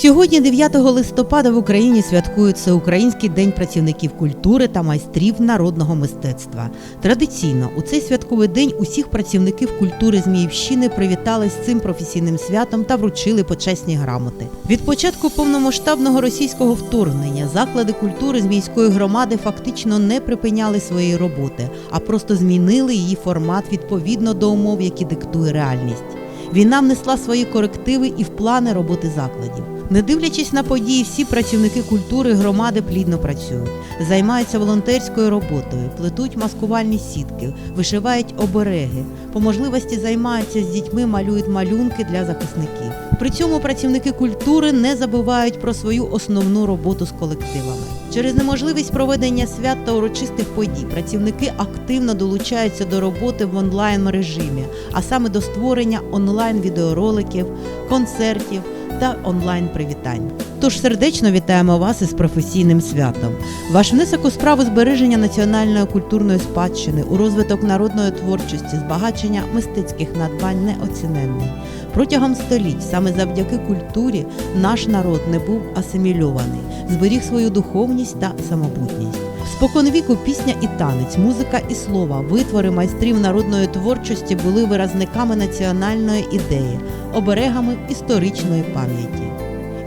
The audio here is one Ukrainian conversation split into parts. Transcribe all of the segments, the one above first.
Сьогодні, 9 листопада, в Україні святкують Всеукраїнський день працівників культури та майстрів народного мистецтва. Традиційно у цей святковий день усіх працівників культури Зміївщини привітали з цим професійним святом та вручили почесні грамоти. Від початку повномасштабного російського вторгнення заклади культури з міської громади фактично не припиняли своєї роботи, а просто змінили її формат відповідно до умов, які диктує реальність. Війна внесла свої корективи і в плани роботи закладів. Не дивлячись на події, всі працівники культури громади плідно працюють, займаються волонтерською роботою, плетуть маскувальні сітки, вишивають обереги. По можливості займаються з дітьми, малюють малюнки для захисників. При цьому працівники культури не забувають про свою основну роботу з колективами. Через неможливість проведення свят та урочистих подій працівники активно долучаються до роботи в онлайн режимі, а саме до створення онлайн відеороликів, концертів та онлайн привітань. Тож сердечно вітаємо вас із професійним святом. Ваш внесок у справу збереження національної культурної спадщини, у розвиток народної творчості, збагачення мистецьких надбань неоціненний. Протягом століть саме завдяки культурі наш народ не був асимільований, зберіг свою духовність та самобутність. Споконвіку пісня і танець, музика і слова, витвори майстрів народної творчості були виразниками національної ідеї, оберегами історичної пам'яті.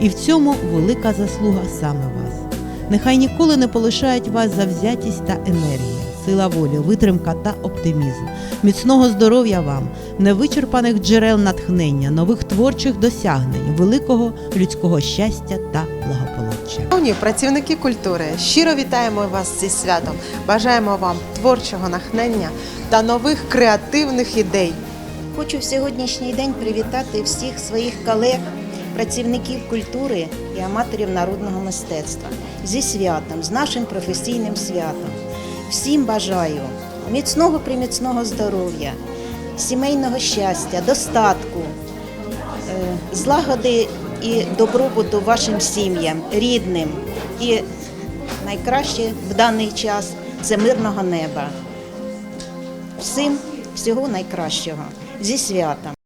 І в цьому велика заслуга саме вас. Нехай ніколи не полишають вас завзятість та енергія, сила волі, витримка та оптимізм, міцного здоров'я вам, невичерпаних джерел натхнення, нових творчих досягнень, великого людського щастя та благополуччя. Шановні працівники культури, щиро вітаємо вас зі святом. Бажаємо вам творчого натхнення та нових креативних ідей. Хочу в сьогоднішній день привітати всіх своїх колег, працівників культури і аматорів народного мистецтва зі святом, з нашим професійним святом. Всім бажаю міцного приміцного здоров'я, сімейного щастя, достатку, е, злагоди і добробуту вашим сім'ям, рідним. І найкраще в даний час це мирного неба. Всім всього найкращого зі святом.